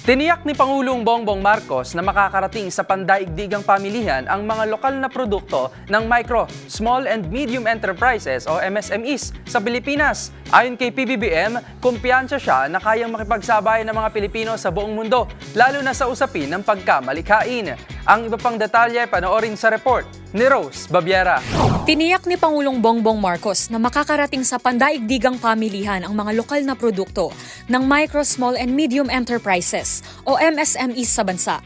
Tiniyak ni Pangulong Bongbong Marcos na makakarating sa pandaigdigang pamilihan ang mga lokal na produkto ng micro, small and medium enterprises o MSMEs sa Pilipinas. Ayon kay PBBM, kumpiyansa siya na kayang makipagsabay ng mga Pilipino sa buong mundo, lalo na sa usapin ng pagkamalikhain. Ang iba pang detalye panoorin sa report ni Rose Babiera. Tiniyak ni Pangulong Bongbong Marcos na makakarating sa pandaigdigang pamilihan ang mga lokal na produkto ng micro, small and medium enterprises o MSMEs sa bansa.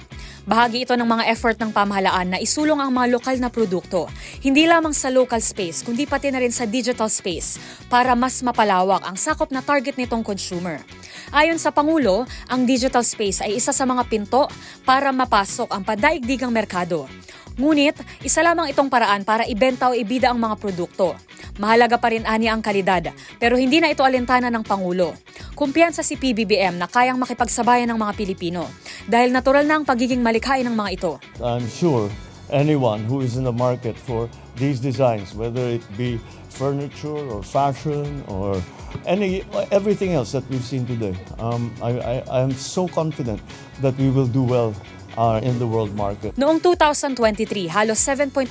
Bahagi ito ng mga effort ng pamahalaan na isulong ang mga lokal na produkto, hindi lamang sa local space, kundi pati na rin sa digital space para mas mapalawak ang sakop na target nitong consumer. Ayon sa Pangulo, ang digital space ay isa sa mga pinto para mapasok ang pandaigdigang merkado. Ngunit, isa lamang itong paraan para ibenta o ibida ang mga produkto. Mahalaga pa rin ani ang kalidad, pero hindi na ito alintana ng Pangulo. Kumpiyansa si PBBM na kayang makipagsabayan ng mga Pilipino dahil natural na ang pagiging malikhain ng mga ito. I'm sure anyone who is in the market for these designs, whether it be furniture or fashion or any everything else that we've seen today, um, I, I, I am so confident that we will do well uh, in the world market. Noong 2023, halos 7.1%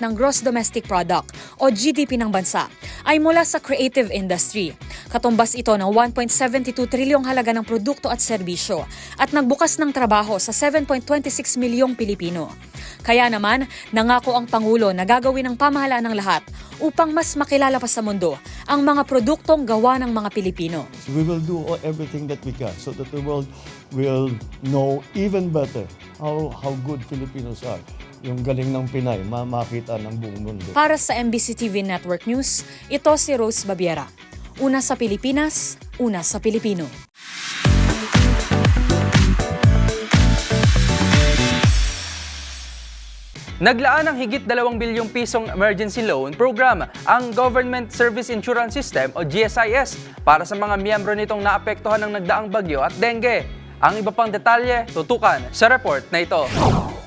ng gross domestic product o GDP ng bansa ay mula sa creative industry. Katumbas ito ng 1.72 trilyong halaga ng produkto at serbisyo at nagbukas ng trabaho sa 7.26 milyong Pilipino. Kaya naman, nangako ang Pangulo na gagawin ng pamahalaan ng lahat upang mas makilala pa sa mundo ang mga produktong gawa ng mga Pilipino. We will do everything that we can so that the world will know even better how, how good Filipinos are. Yung galing ng Pinay, ma- makita ng buong mundo. Para sa MBC TV Network News, ito si Rose Babiera. Una sa Pilipinas, una sa Pilipino. Naglaan ng higit 2 bilyong pisong emergency loan program ang Government Service Insurance System o GSIS para sa mga miyembro nitong naapektuhan ng nagdaang bagyo at dengue. Ang iba pang detalye, tutukan sa report na ito.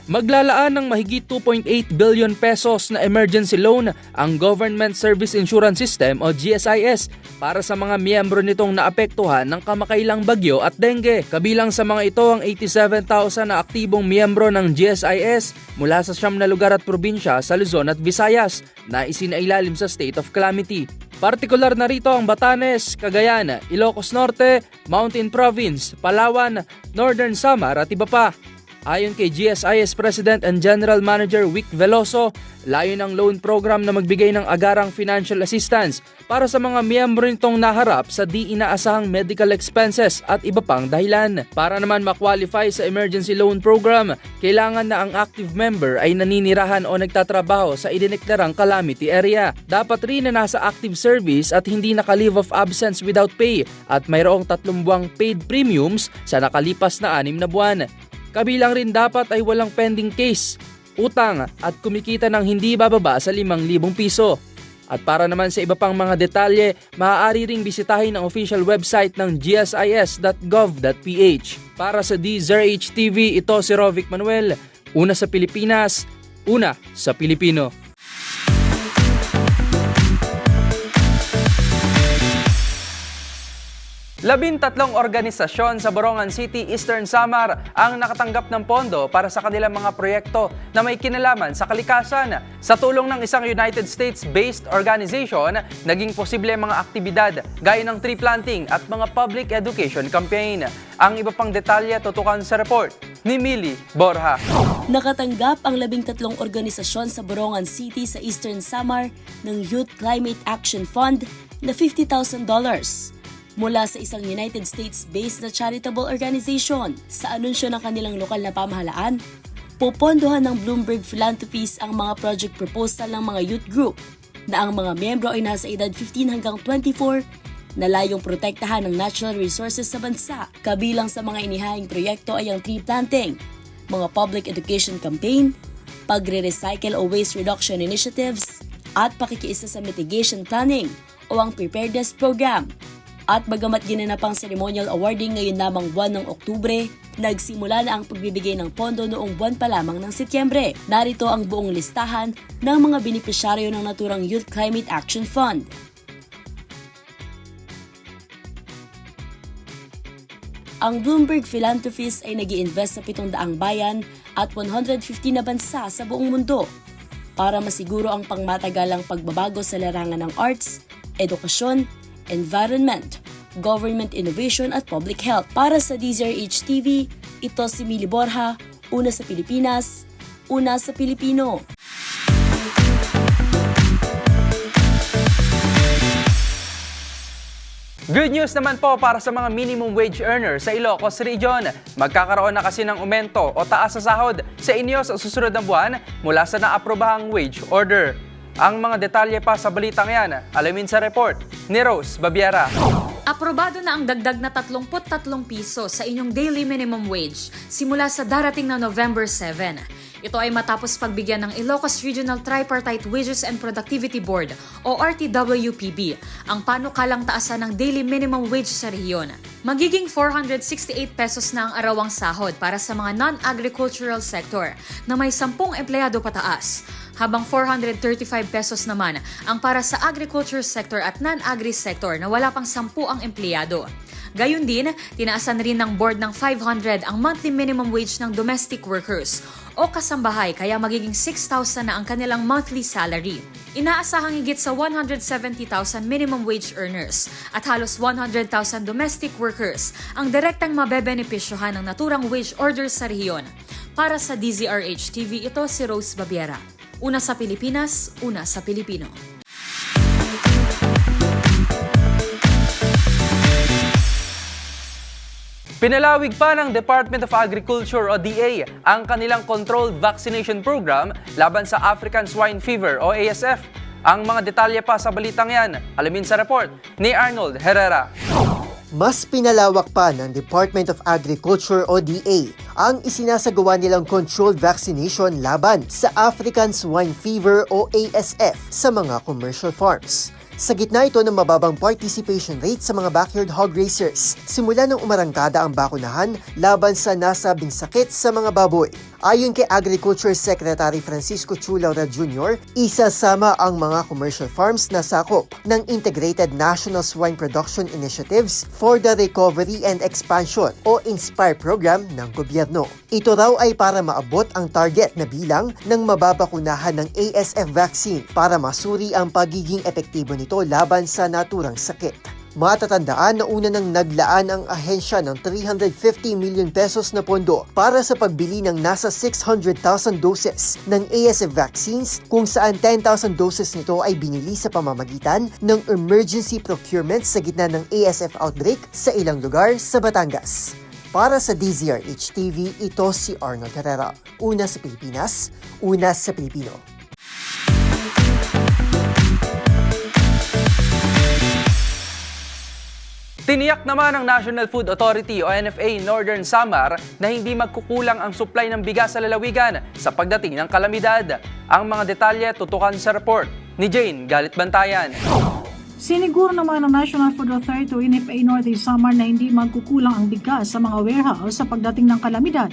Maglalaan ng mahigit 2.8 billion pesos na emergency loan ang Government Service Insurance System o GSIS para sa mga miyembro nitong naapektuhan ng kamakailang bagyo at dengue. Kabilang sa mga ito ang 87,000 na aktibong miyembro ng GSIS mula sa siyam na lugar at probinsya sa Luzon at Visayas na isinailalim sa state of calamity. Partikular na rito ang Batanes, Cagayan, Ilocos Norte, Mountain Province, Palawan, Northern Samar at iba pa. Ayon kay GSIS President and General Manager Vic Veloso, layo ng loan program na magbigay ng agarang financial assistance para sa mga miyembro nitong naharap sa di inaasahang medical expenses at iba pang dahilan. Para naman makwalify sa emergency loan program, kailangan na ang active member ay naninirahan o nagtatrabaho sa idineklarang calamity area. Dapat rin na nasa active service at hindi naka-leave of absence without pay at mayroong tatlong buwang paid premiums sa nakalipas na anim na buwan. Kabilang rin dapat ay walang pending case, utang at kumikita ng hindi bababa sa 5,000 piso. At para naman sa iba pang mga detalye, maaari ring bisitahin ang official website ng gsis.gov.ph. Para sa DZRH TV, ito si Rovic Manuel. Una sa Pilipinas, una sa Pilipino. Labintatlong organisasyon sa Borongan City, Eastern Samar ang nakatanggap ng pondo para sa kanilang mga proyekto na may kinalaman sa kalikasan. Sa tulong ng isang United States-based organization, naging posible mga aktibidad gaya ng tree planting at mga public education campaign. Ang iba pang detalye tutukan sa report ni Millie Borja. Nakatanggap ang labing tatlong organisasyon sa Borongan City sa Eastern Samar ng Youth Climate Action Fund na $50,000 mula sa isang United States-based na charitable organization. Sa anunsyo ng kanilang lokal na pamahalaan, popondohan ng Bloomberg Philanthropies ang mga project proposal ng mga youth group na ang mga miyembro ay nasa edad 15 hanggang 24 na layong protektahan ng natural resources sa bansa. Kabilang sa mga inihahing proyekto ay ang tree planting, mga public education campaign, pagre-recycle o waste reduction initiatives, at pakikiisa sa mitigation planning o ang preparedness program. At bagamat ginanap ang ceremonial awarding ngayon lamang buwan ng Oktubre, nagsimula na ang pagbibigay ng pondo noong buwan pa lamang ng Setyembre. Narito ang buong listahan ng mga benepisyaryo ng naturang Youth Climate Action Fund. Ang Bloomberg Philanthropies ay nag invest sa 700 bayan at 150 na bansa sa buong mundo para masiguro ang pangmatagalang pagbabago sa larangan ng arts, edukasyon, environment, government innovation at public health. Para sa DZRH TV, ito si Mili Borja, una sa Pilipinas, una sa Pilipino. Good news naman po para sa mga minimum wage earners sa Ilocos Region. Magkakaroon na kasi ng aumento o taas sa sahod sa inyo sa susunod na buwan mula sa naaprobahang wage order. Ang mga detalye pa sa balitang yan, alamin sa report ni Rose Babiera. Aprobado na ang dagdag na 33 piso sa inyong daily minimum wage simula sa darating na November 7. Ito ay matapos pagbigyan ng Ilocos Regional Tripartite Wages and Productivity Board o RTWPB ang panukalang taasan ng daily minimum wage sa rehiyon. Magiging 468 pesos na ang arawang sahod para sa mga non-agricultural sector na may 10 empleyado pataas habang 435 pesos naman ang para sa agriculture sector at non-agri sector na wala pang 10 ang empleyado. Gayun din, tinaasan rin ng board ng 500 ang monthly minimum wage ng domestic workers o kasambahay kaya magiging 6,000 na ang kanilang monthly salary. Inaasahang higit sa 170,000 minimum wage earners at halos 100,000 domestic workers ang direktang mabebenepisyohan ng naturang wage order sa rehiyon. Para sa DZRH TV, ito si Rose Babiera. Una sa Pilipinas, una sa Pilipino. Pinalawig pa ng Department of Agriculture o DA ang kanilang controlled vaccination program laban sa African Swine Fever o ASF. Ang mga detalye pa sa balitang yan, alamin sa report ni Arnold Herrera. Mas pinalawak pa ng Department of Agriculture o DA ang isinasagawa nilang controlled vaccination laban sa African Swine Fever o ASF sa mga commercial farms. Sa gitna ito ng mababang participation rate sa mga backyard hog racers, simula nang umarangkada ang bakunahan laban sa nasabing sakit sa mga baboy. Ayon kay Agriculture Secretary Francisco Chulaura Jr., isasama ang mga commercial farms na sakop ng Integrated National Swine Production Initiatives for the Recovery and Expansion o INSPIRE program ng gobyerno. Ito raw ay para maabot ang target na bilang ng mababakunahan ng ASF vaccine para masuri ang pagiging epektibo nito laban sa naturang sakit. Matatandaan na una nang naglaan ang ahensya ng 350 million pesos na pondo para sa pagbili ng nasa 600,000 doses ng ASF vaccines kung saan 10,000 doses nito ay binili sa pamamagitan ng emergency procurement sa gitna ng ASF outbreak sa ilang lugar sa Batangas. Para sa DZRH TV, ito si Arnold Herrera. Una sa Pilipinas, una sa Pilipino. Tiniyak naman ng National Food Authority o NFA Northern Samar na hindi magkukulang ang supply ng bigas sa lalawigan sa pagdating ng kalamidad. Ang mga detalye tutukan sa report ni Jane Galit Bantayan. Siniguro naman ng National Food Authority o NFA Northern Samar na hindi magkukulang ang bigas sa mga warehouse sa pagdating ng kalamidad.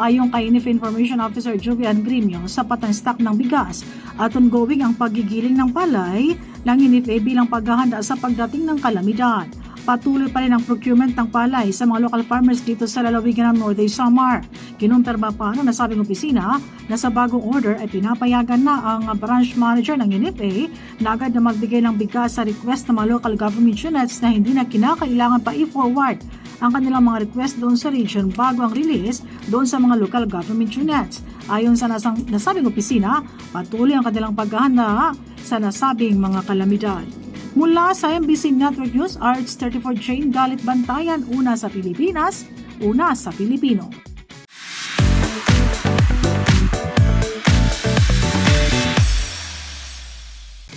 Ayon kay NFA Information Officer Jovian Grimio, sapat ang stock ng bigas at ongoing ang pagigiling ng palay ng NFA bilang paghahanda sa pagdating ng kalamidad. Patuloy pa rin ang procurement ng palay sa mga local farmers dito sa lalawigan ng Northern Samar. Kinumpirma pa ng nasabing opisina na sa bagong order ay pinapayagan na ang branch manager ng NFA na agad na magbigay ng bigas sa request ng mga local government units na hindi na kinakailangan pa i-forward ang kanilang mga request doon sa region bago ang release doon sa mga local government units. Ayon sa nasang, nasabing opisina, patuloy ang kanilang paghahanda sa nasabing mga kalamidad. Mula sa MBC Network News, RH34 Jane Galit Bantayan, una sa Pilipinas, una sa Pilipino.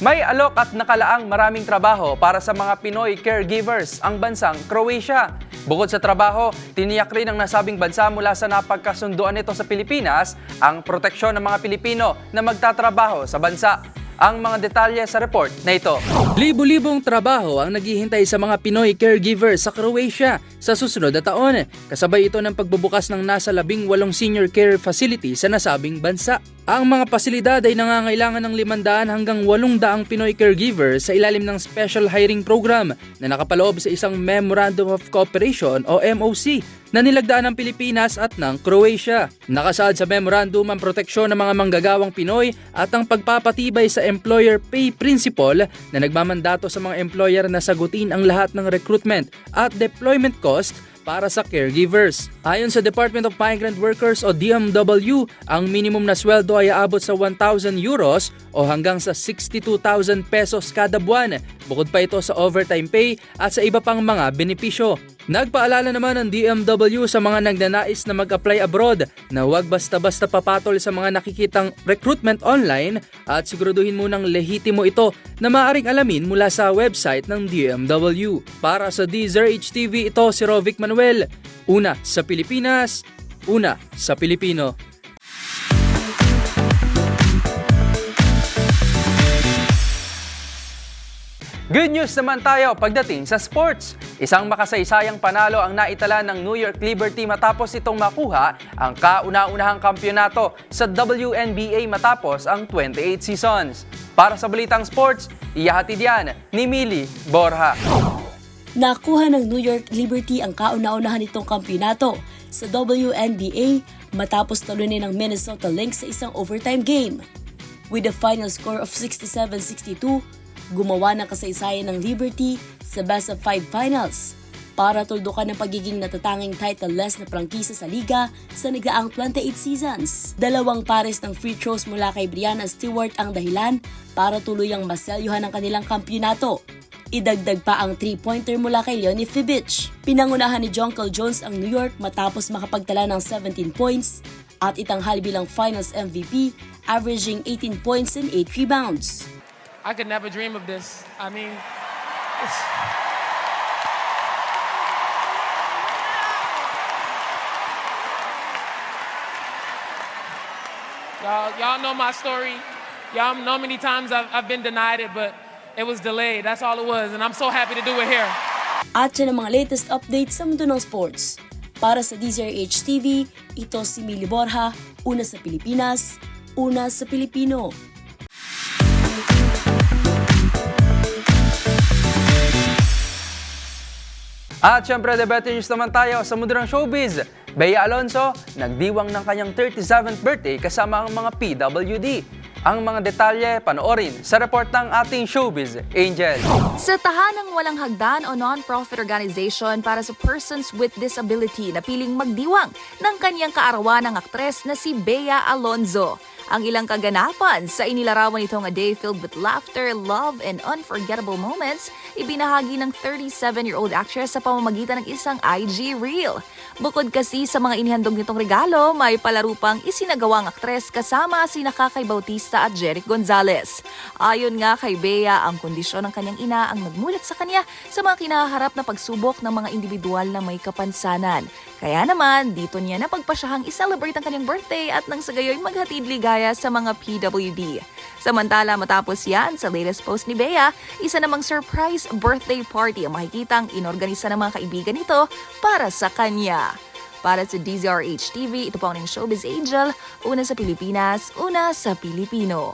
May alok at nakalaang maraming trabaho para sa mga Pinoy caregivers ang bansang Croatia. Bukod sa trabaho, tiniyak rin ng nasabing bansa mula sa napagkasunduan nito sa Pilipinas ang proteksyon ng mga Pilipino na magtatrabaho sa bansa. Ang mga detalye sa report na ito. Libo-libong trabaho ang naghihintay sa mga Pinoy caregivers sa Croatia sa susunod na taon. Kasabay ito ng pagbubukas ng nasa labing walong senior care facility sa nasabing bansa. Ang mga pasilidad ay nangangailangan ng 500 hanggang 800 Pinoy caregivers sa ilalim ng Special Hiring Program na nakapaloob sa isang Memorandum of Cooperation o MOC na nilagdaan ng Pilipinas at ng Croatia. Nakasaad sa memorandum ang proteksyon ng mga manggagawang Pinoy at ang pagpapatibay sa employer pay principle na nagmamandato sa mga employer na sagutin ang lahat ng recruitment at deployment cost para sa caregivers. Ayon sa Department of Migrant Workers o DMW, ang minimum na sweldo ay aabot sa 1,000 euros o hanggang sa 62,000 pesos kada buwan. Bukod pa ito sa overtime pay at sa iba pang mga benepisyo. Nagpaalala naman ng DMW sa mga nagnanais na mag-apply abroad na huwag basta-basta papatol sa mga nakikitang recruitment online at siguraduhin munang lehitimo ito na maaring alamin mula sa website ng DMW. Para sa DZRH TV, ito si Rovic Manuel. Una sa Pilipinas, una sa Pilipino. Good news naman tayo pagdating sa sports. Isang makasaysayang panalo ang naitala ng New York Liberty matapos itong makuha ang kauna-unahang kampyonato sa WNBA matapos ang 28 seasons. Para sa Balitang Sports, iyahatid yan ni Mili Borja. Nakuha ng New York Liberty ang kauna-unahan nitong kampyonato sa WNBA matapos talunin ng Minnesota Lynx sa isang overtime game. With a final score of 67-62, gumawa ng kasaysayan ng Liberty sa best of five finals para tuldukan ng pagiging natatanging title-less na prangkisa sa liga sa nagdaang 28 seasons. Dalawang pares ng free throws mula kay Brianna Stewart ang dahilan para tuluyang maselyuhan ang kanilang kampyonato. Idagdag pa ang 3-pointer mula kay Leonie Fibic. Pinangunahan ni Jonkel Jones ang New York matapos makapagtala ng 17 points at itanghal bilang Finals MVP, averaging 18 points and 8 rebounds. I could never dream of this. I mean, it's, y'all, y'all know my story. Y'all know many times I've, I've been denied it, but it was delayed. That's all it was, and I'm so happy to do it here. At yan ang mga latest updates sa mundo ng sports. Para sa DZRH TV, ito si Mili Borja, una sa Pilipinas, una sa Pilipino. At syempre, the better news naman tayo sa mundo showbiz. Bea Alonso, nagdiwang ng kanyang 37th birthday kasama ang mga PWD. Ang mga detalye panoorin sa report ng ating showbiz, Angel. Sa tahanang walang hagdan o non-profit organization para sa persons with disability na piling magdiwang ng kanyang kaarawan ng aktres na si Bea Alonzo. Ang ilang kaganapan sa inilarawan nitong A Day Filled with Laughter, Love, and Unforgettable Moments, ibinahagi ng 37-year-old actress sa pamamagitan ng isang IG Reel. Bukod kasi sa mga inihandog nitong regalo, may palaro pang isinagawang aktres kasama si Nakakay Bautista at Jeric Gonzalez. Ayon nga kay Bea, ang kondisyon ng kanyang ina ang nagmulat sa kanya sa mga kinaharap na pagsubok ng mga individual na may kapansanan. Kaya naman, dito niya napagpasyahang i-celebrate ang kanyang birthday at nang sa gayoy maghatid ligaya sa mga PWD. Samantala, matapos yan, sa latest post ni Bea, isa namang surprise birthday party ang makikitang inorganisa ng mga kaibigan nito para sa kanya. Para sa DZRH TV, ito po ang showbiz angel, una sa Pilipinas, una sa Pilipino.